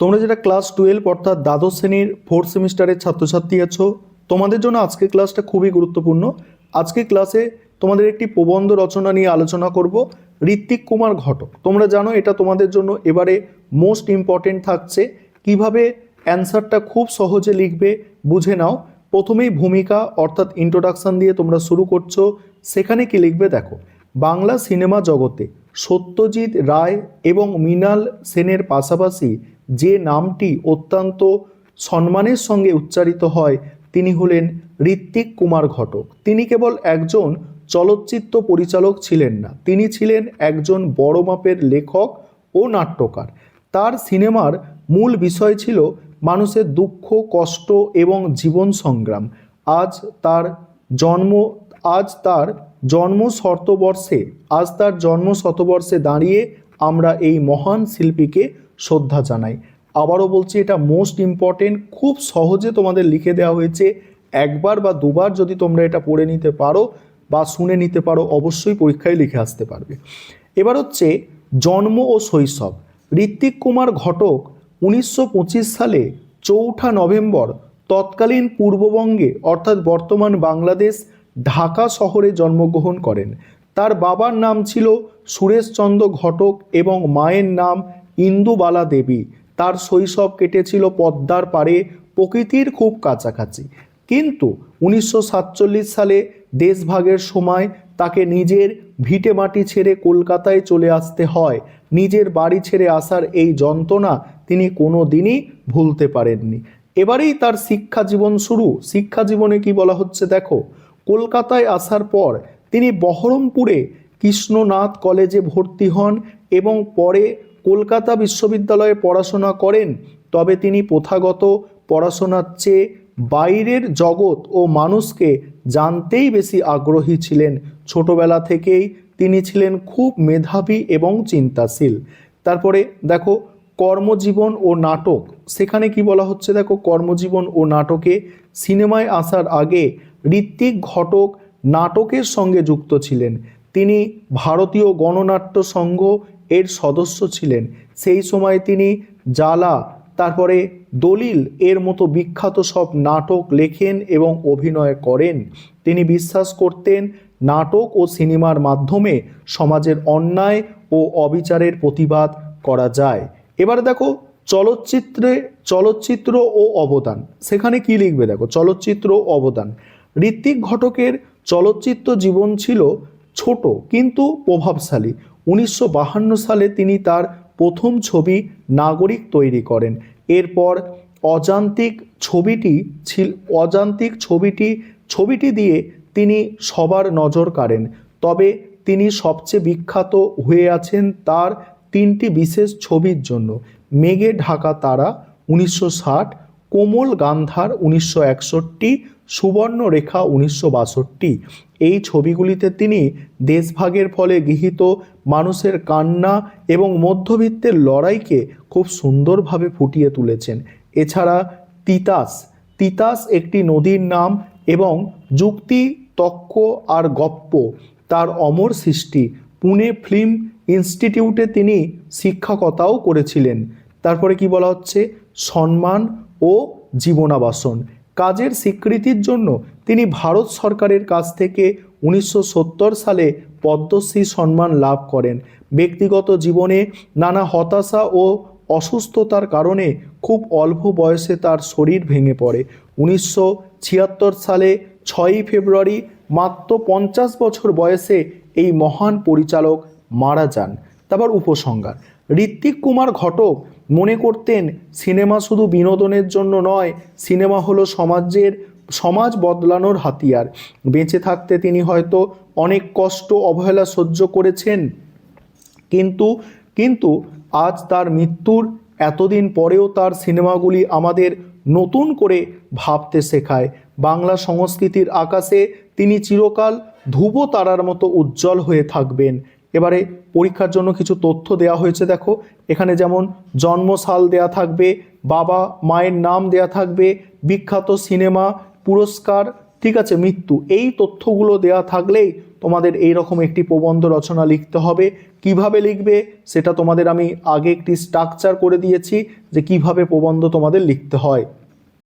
তোমরা যেটা class twelve অর্থাৎ দ্বাদশ শ্রেণির ফোর্থ সেমিস্টারের ছাত্রছাত্রী আছো, তোমাদের জন্য আজকের ক্লাসটা খুবই গুরুত্বপূর্ণ। আজকে ক্লাসে তোমাদের একটি প্রবন্ধ রচনা নিয়ে আলোচনা করব, ঋত্বিক কুমার ঘটক। তোমরা জানো এটা তোমাদের জন্য এবারে মোস্ট ইম্পর্টেন্ট থাকছে। কীভাবে অ্যান্সারটা খুব সহজে লিখবে, বুঝে নাও। প্রথমেই ভূমিকা অর্থাৎ ইন্ট্রোডাকশন দিয়ে তোমরা শুরু করছ। সেখানে কি লিখবে দেখো, বাংলা সিনেমা জগতে সত্যজিৎ রায় এবং মৃণাল সেনের পাশাপাশি যে নামটি অত্যন্ত সম্মানের সঙ্গে উচ্চারিত হয়, তিনি হলেন ঋত্বিক কুমার ঘটক। তিনি কেবল একজন চলচ্চিত্র পরিচালক ছিলেন না, তিনি ছিলেন একজন বড় মাপের লেখক ও নাট্যকার। তার সিনেমার মূল বিষয় ছিল মানুষের দুঃখ, কষ্ট এবং জীবন সংগ্রাম। আজ তার জন্ম, আজ তার জন্ম শতবর্ষে, আজ তার জন্ম শতবর্ষে দাঁড়িয়ে আমরা এই মহান শিল্পীকে শ্রদ্ধা জানাই। আবারও বলছি, এটা মোস্ট ইম্পর্টেন্ট খুব সহজে তোমাদের লিখে দেওয়া হয়েছে। একবার বা দুবার যদি তোমরা এটা পড়ে নিতে পারো বা শুনে নিতে পারো, অবশ্যই পরীক্ষায় লিখে আসতে পারবে। এবার হচ্ছে, জন্ম ও শৈশব। ঋত্বিক কুমার ঘটক উনিশশো পঁচিশ সালে চৌঠা নভেম্বর তৎকালীন পূর্ববঙ্গে, অর্থাৎ বর্তমান বাংলাদেশ, ঢাকা শহরে জন্মগ্রহণ করেন। তার বাবার নাম ছিল সুরেশচন্দ্র ঘটক এবং মায়ের নাম ইন্দুবালা দেবী। তার শৈশব কেটেছিল পদ্মার পারে প্রকৃতির খুব কাছাকাছি। কিন্তু উনিশশো সাতচল্লিশ সালে দেশভাগের সময় তাকে নিজের ভিটে মাটি ছেড়ে কলকাতায় চলে আসতে হয়। নিজের বাড়ি ছেড়ে আসার এই যন্ত্রণা তিনি কোনো দিনই ভুলতে পারেননি। এবারেই তার শিক্ষা জীবন শুরু। শিক্ষা জীবনে কি বলা হচ্ছে দেখো? কলকাতায় আসার পর তিনি বহরমপুরে কৃষ্ণনাথ কলেজে ভর্তি হন এবং পরে কলকাতা বিশ্ববিদ্যালয়ে পড়াশোনা করেন, তবে তিনি প্রথাগত পড়াশোনার চেয়ে বাইরের জগৎ ও মানুষকে জানতেই বেশি আগ্রহী ছিলেন। ছোটবেলা থেকেই তিনি ছিলেন খুব মেধাবী এবং চিন্তাশীল। তারপরে দেখো, কর্মজীবন ও নাটক। সেখানে কি বলা হচ্ছে দেখো, কর্মজীবন ও নাটকে সিনেমায় আসার আগে ঋত্বিক ঘটক নাটকের সঙ্গে যুক্ত ছিলেন। তিনি ভারতীয় গণনাট্য সংঘ এর সদস্য ছিলেন। সেই সময় তিনি জ্বালা, তারপরে দলিল এর মতো বিখ্যাত সব নাটক লেখেন এবং অভিনয় করেন। তিনি বিশ্বাস করতেন, নাটক ও সিনেমার মাধ্যমে সমাজের অন্যায় ও অবিচারের প্রতিবাদ করা যায়। এবার দেখো চলচ্চিত্রে, চলচ্চিত্র ও অবদান। সেখানে কি লিখবে দেখো? চলচ্চিত্র অবদান। ঋত্বিক ঘটকের চলচ্চিত্র জীবন ছিল ছোট কিন্তু প্রভাবশালী। উনিশশো সালে তিনি তার প্রথম ছবি নাগরিক তৈরি করেন। এরপর অজান্তিক ছবিটি ছিল অজান্তিক ছবিটি ছবিটি দিয়ে তিনি সবার নজর কাড়েন। তবে তিনি সবচেয়ে বিখ্যাত হয়ে আছেন তার তিনটি বিশেষ ছবির জন্য। মেঘে ঢাকা তারা উনিশশো ষাট, কোমল গান্ধার উনিশশো একষট্টি, সুবর্ণরেখা উনিশশো বাষট্টি। এই ছবিগুলিতে তিনি দেশভাগের ফলে গৃহীত মানুষের কান্না এবং মধ্যবিত্তের লড়াইকে খুব সুন্দরভাবে ফুটিয়ে তুলেছেন। এছাড়া তিতাস তিতাস একটি নদীর নাম এবং যুক্তি, তক্ক আর গপ্প তার অমর সৃষ্টি পুনে ফিল্ম ইনস্টিটিউটে তিনি শিক্ষকতাও করেছিলেন। তারপরে কি বলা হচ্ছে? সম্মান ও জীবনাবাসন। কাজের স্বীকৃতির জন্য তিনি ভারত সরকারের কাছ থেকে উনিশশো সত্তর সালে পদ্মশ্রী সম্মান লাভ করেন। ব্যক্তিগত জীবনে নানা হতাশা ও অসুস্থতার কারণে খুব অল্প বয়সে তার শরীর ভেঙে পড়ে। উনিশশো ছিয়াত্তর সালে ছয়ই ফেব্রুয়ারি মাত্র পঞ্চাশ বছর বয়সে এই মহান পরিচালক মারা যান। তারপর উপসংহার। ঋত্বিক কুমার ঘটক মনে করতেন, সিনেমা শুধু বিনোদনের জন্য নয়, সিনেমা হলো সমাজের, সমাজ বদলানোর হাতিয়ার। বেঁচে থাকতে তিনি হয়তো অনেক কষ্ট, অবহেলা সহ্য করেছেন, কিন্তু কিন্তু আজ তার মৃত্যুর এতদিন পরেও তার সিনেমাগুলি আমাদের নতুন করে ভাবতে শেখায়। বাংলা সংস্কৃতির আকাশে তিনি চিরকাল ধ্রুব তারার মতো উজ্জ্বল হয়ে থাকবেন। এবারে পরীক্ষার জন্য কিছু তথ্য দেওয়া হয়েছে, দেখো। এখানে যেমন জন্মসাল দেয়া থাকবে, বাবা মায়ের নাম দেয়া থাকবে, বিখ্যাত সিনেমা, পুরস্কার, ঠিক আছে, মৃত্যু। এই তথ্যগুলো দেয়া থাকলেই তোমাদের এই রকম একটি প্রবন্ধ রচনা লিখতে হবে। কীভাবে লিখবে, সেটা তোমাদের আমি আগে একটি স্ট্রাকচার করে দিয়েছি যে কীভাবে প্রবন্ধ তোমাদের লিখতে হয়।